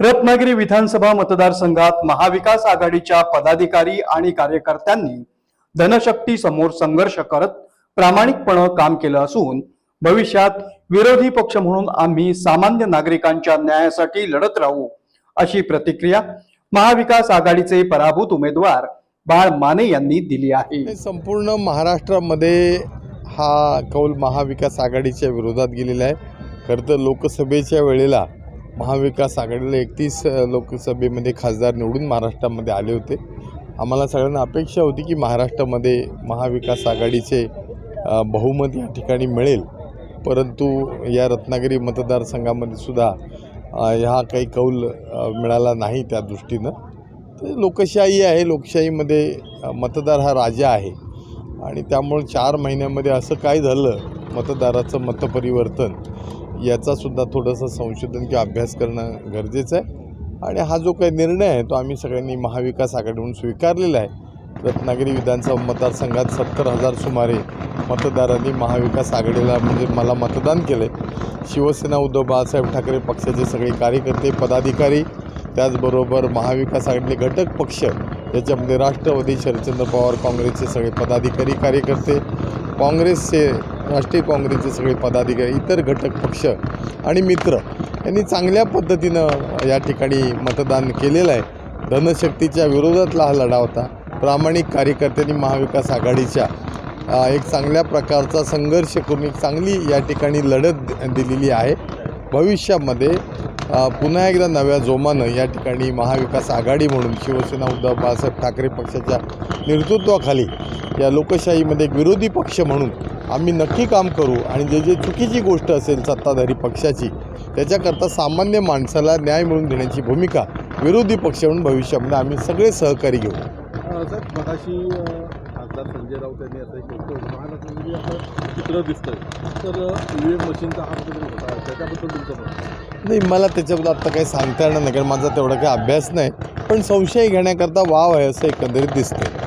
रत्नागिरी विधानसभा मतदारसंघात महाविकास आघाडीच्या पदाधिकारी आणि कार्यकर्त्यांनी धनशक्ती समोर संघर्ष करत प्रामाणिकपणे काम केलं असून भविष्यात विरोधी पक्ष म्हणून आम्ही सामान्य नागरिकांच्या न्यायासाठी लढत राहू अशी प्रतिक्रिया महाविकास आघाडीचे पराभूत उमेदवार बाळ माने यांनी दिली आहे. संपूर्ण महाराष्ट्रामध्ये हा कौल महाविकास आघाडीच्या विरोधात गेलेला आहे. खरं तर लोकसभेच्या वेळेला महाविकास आघाडीला एकतीस लोकसभेमध्ये खासदार निवडून महाराष्ट्रामध्ये आले होते. आम्हाला सगळ्यांना अपेक्षा होती की महाराष्ट्रामध्ये महाविकास आघाडीचे बहुमत या ठिकाणी मिळेल. परंतु या रत्नागिरी मतदारसंघामध्ये सुद्धा हा ह्या काही कौल मिळाला नाही त्या दृष्टीनं. तर लोकशाही आहे लोकशाहीमध्ये मतदार हा राजा आहे. आणि त्यामुळे चार महिन्यामध्ये असं काय झालं मतदाराचं मतपरिवर्तन? याचासुद्धा थोडंसं संशोधन किंवा अभ्यास करणं गरजेचं आहे. आणि हा जो काही निर्णय आहे तो आम्ही सगळ्यांनी महाविकास आघाडी म्हणून स्वीकारलेला आहे. रत्नागिरी विधानसभा मतदारसंघात सत्तर हजार सुमारे मतदारांनी महाविकास आघाडीला म्हणजे मला मतदान केलं आहे शिवसेना उद्धव बाळासाहेब ठाकरे पक्षाचे सगळे कार्यकर्ते पदाधिकारी त्याचबरोबर महाविकास आघाडीतले घटक पक्ष याच्यामध्ये राष्ट्रवादी शरदचंद्र पवार काँग्रेसचे सगळे पदाधिकारी कार्यकर्ते काँग्रेसचे राष्ट्रीय काँग्रेसचे सगळे पदाधिकारी इतर घटक पक्ष आणि मित्र यांनी चांगल्या पद्धतीनं या ठिकाणी मतदान केलेलं आहे. धनशक्तीच्या विरोधातला हा लढा होता. प्रामाणिक कार्यकर्त्यांनी महाविकास आघाडीच्या एक चांगल्या प्रकारचा संघर्ष करून एक चांगली या ठिकाणी लढत दिलेली आहे. भविष्यामध्ये पुन्हा एकदा नव्या जोमानं या ठिकाणी महाविकास आघाडी म्हणून शिवसेना उद्धव बाळासाहेब ठाकरे पक्षाच्या नेतृत्वाखाली या लोकशाहीमध्ये एक विरोधी पक्ष म्हणून आम्ही नक्की काम करू आणि जे जे चुकीची गोष्ट असेल सत्ताधारी पक्षाची त्याच्याकरता सामान्य माणसाला न्याय मिळवून देण्याची भूमिका विरोधी पक्ष म्हणून भविष्यामध्ये आम्ही सगळे सहकारी घेऊ. सर मगाशी अ, खासदार संजय राऊत यांनी असं एक होतं महाराष्ट्रामध्ये असं चित्र दिसतंय. तर ई व्ही एम मशीनचा हा कुठेतरी होता. त्याच्याबद्दल तुमचं मत नाही मला त्याच्याबद्दल आत्ता काही सांगता येणार नाही कारण माझा तेवढा काही अभ्यास नाही. पण संशय घेण्याकरता वाव आहे असं एकंदरीत दिसतंय.